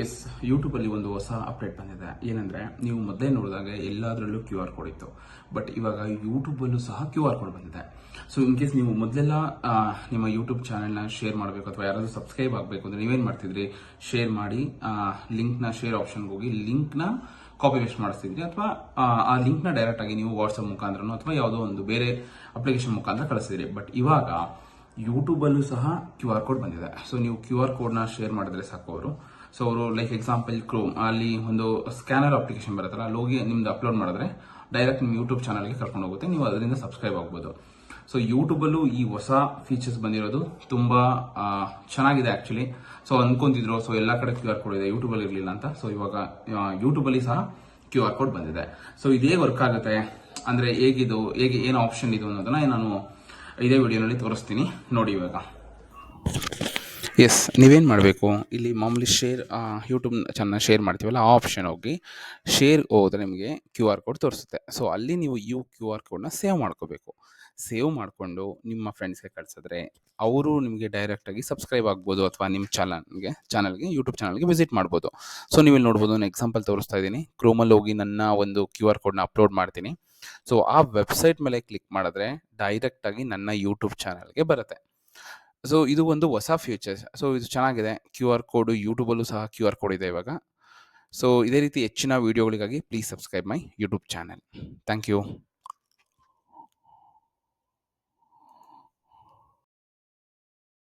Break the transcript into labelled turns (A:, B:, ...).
A: S ಯೂಟ್ಯೂಬಲ್ಲಿ ಒಂದು ಹೊಸ ಅಪ್ಡೇಟ್ ಬಂದಿದೆ. ಏನಂದ್ರೆ, ನೀವು ಮೊದಲೇ ನೋಡಿದಾಗ ಎಲ್ಲದರಲ್ಲೂ ಕ್ಯೂ ಆರ್ ಕೋಡ್ ಇತ್ತು. ಬಟ್ ಇವಾಗ ಯೂಟ್ಯೂಬಲ್ಲೂ ಸಹ ಕ್ಯೂ ಆರ್ ಕೋಡ್ ಬಂದಿದೆ. ಸೊ ಇನ್ ಕೇಸ್ ನೀವು ಮೊದಲೆಲ್ಲ ನಿಮ್ಮ ಯೂಟ್ಯೂಬ್ ಚಾನೆಲ್ನ ಶೇರ್ ಮಾಡಬೇಕು ಅಥವಾ ಯಾರಾದರೂ ಸಬ್ಸ್ಕ್ರೈಬ್ ಆಗಬೇಕು ಅಂದ್ರೆ ನೀವೇನು ಮಾಡ್ತಿದ್ರಿ? ಶೇರ್ ಮಾಡಿ ಲಿಂಕ್ನ ಶೇರ್ ಆಪ್ಷನ್ಗೆ ಹೋಗಿ ಲಿಂಕ್ನ ಕಾಪಿ ಪೇಸ್ಟ್ ಮಾಡಿಸ್ತಿದ್ರಿ ಅಥವಾ, ಆ ಲಿಂಕ್ನ ಡೈರೆಕ್ಟ್ ಆಗಿ ನೀವು ವಾಟ್ಸಪ್ ಮುಖಾಂತರನೋ ಅಥವಾ ಯಾವುದೋ ಒಂದು ಬೇರೆ ಅಪ್ಲಿಕೇಶನ್ ಮುಖಾಂತರ ಕಳಿಸಿದ್ರಿ ಬಟ್ ಇವಾಗ ಯೂಟ್ಯೂಬಲ್ಲೂ ಸಹ ಕ್ಯೂ ಆರ್ ಕೋಡ್ ಬಂದಿದೆ. ಸೊ ನೀವು ಕ್ಯೂ ಆರ್ ಕೋಡ್ನ ಶೇರ್ ಮಾಡಿದ್ರೆ ಸಾಕು ಅವರು. ಸೊ ಅವರು ಲೈಕ್ ಎಕ್ಸಾಂಪಲ್ ಕ್ರೋಮ್ ಅಲ್ಲಿ ಒಂದು ಸ್ಕ್ಯಾನರ್ ಅಪ್ಲಿಕೇಶನ್ ಬರುತ್ತಲ್ಲ ಅಲ್ಲಿ ಹೋಗಿ ನಿಮ್ದು ಅಪ್ಲೋಡ್ ಮಾಡಿದ್ರೆ ಡೈರೆಕ್ಟ್ ನಿಮ್ಮ ಯೂಟ್ಯೂಬ್ ಚಾನಲ್ಗೆ ಕರ್ಕೊಂಡು ಹೋಗುತ್ತೆ, ನೀವು ಅದರಿಂದ ಸಬ್ಸ್ಕ್ರೈಬ್ ಆಗ್ಬೋದು. ಸೊ ಯೂಟ್ಯೂಬಲ್ಲೂ ಈ ಹೊಸ ಫೀಚರ್ಸ್ ಬಂದಿರೋದು ತುಂಬಾ ಚೆನ್ನಾಗಿದೆ ಆ್ಯಕ್ಚುಲಿ ಸೊ ಅನ್ಕೊಂತಿದ್ರು ಸೊ ಎಲ್ಲ ಕಡೆ ಕ್ಯೂ ಆರ್ ಕೋಡ್ ಇದೆ ಯೂಟ್ಯೂಬಲ್ಲಿ ಇರಲಿಲ್ಲ ಅಂತ. ಸೊ ಇವಾಗ ಯೂಟ್ಯೂಬಲ್ಲಿ ಸಹ ಕ್ಯೂ ಆರ್ ಕೋಡ್ ಬಂದಿದೆ. ಸೊ ಇದು ವರ್ಕ್ ಆಗುತ್ತೆ. ಅಂದ್ರೆ ಹೇಗಿದು, ಹೇಗೆ, ಏನು ಆಪ್ಷನ್ ಇದು ಅನ್ನೋದನ್ನ ನಾನು ಇದೇ ವಿಡಿಯೋನಲ್ಲಿ ತೋರಿಸ್ತೀನಿ. ನೋಡಿ ಇವಾಗ. ಎಸ್ ನೀವೇನು ಮಾಡಬೇಕು? ಇಲ್ಲಿ ಮಾಮೂಲಿ ಶೇರ್ ಯೂಟ್ಯೂಬ್ ಚಾನಲ್ ಶೇರ್ ಮಾಡ್ತೀವಲ್ಲ, ಆ ಆಪ್ಷನ್ ಹೋಗಿ ಶೇರ್ ಹೋದ್ರೆ ನಿಮಗೆ ಕ್ಯೂ ಆರ್ ಕೋಡ್ ತೋರಿಸುತ್ತೆ. ಸೊ ಅಲ್ಲಿ ನೀವು ಯು ಕ್ಯೂ ಆರ್ ಕೋಡ್ನ ಸೇವ್ ಮಾಡ್ಕೋಬೇಕು. ಸೇವ್ ಮಾಡಿಕೊಂಡು ನಿಮ್ಮ ಫ್ರೆಂಡ್ಸ್ಗೆ ಕಳಿಸಿದ್ರೆ, ಅವರು ನಿಮಗೆ ಡೈರೆಕ್ಟಾಗಿ ಸಬ್ಸ್ಕ್ರೈಬ್ ಆಗ್ಬೋದು ಅಥವಾ ನಿಮ್ಮ ಚಾನಲ್ಗೆ ಚಾನಲ್ಗೆ ಯೂಟ್ಯೂಬ್ ಚಾನಲ್ಗೆ ವಿಸಿಟ್ ಮಾಡ್ಬೋದು. ಸೊ ನೀವು ಇಲ್ಲಿ ನೋಡ್ಬೋದು ನಾನು ಎಕ್ಸಾಂಪಲ್ ತೋರಿಸ್ತಾ ಇದ್ದೀನಿ. ಕ್ರೋಮಲ್ಲಿ ಹೋಗಿ ನನ್ನ ಒಂದು ಕ್ಯೂ ಆರ್ ಕೋಡ್ನ ಅಪ್ಲೋಡ್ ಮಾಡ್ತೀನಿ. ಸೊ ಆ ವೆಬ್ಸೈಟ್ ಮೇಲೆ ಕ್ಲಿಕ್ ಮಾಡಿದ್ರೆ ಡೈರೆಕ್ಟಾಗಿ ನನ್ನ ಯೂಟ್ಯೂಬ್ ಚಾನಲ್ಗೆ ಬರುತ್ತೆ. ಸೊ ಇದು ಒಂದು ಹೊಸ ಫ್ಯೂಚರ್ಸ್ ಸೊ ಇದು ಚೆನ್ನಾಗಿದೆ. ಕ್ಯೂ ಆರ್ ಕೋಡು ಯೂಟ್ಯೂಬಲ್ಲೂ ಸಹ ಕ್ಯೂ ಆರ್ ಕೋಡ್ ಇದೆ ಇವಾಗ. ಸೊ ಇದೇ ರೀತಿ ಹೆಚ್ಚಿನ ವೀಡಿಯೋಗಳಿಗಾಗಿ please subscribe my YouTube channel thank you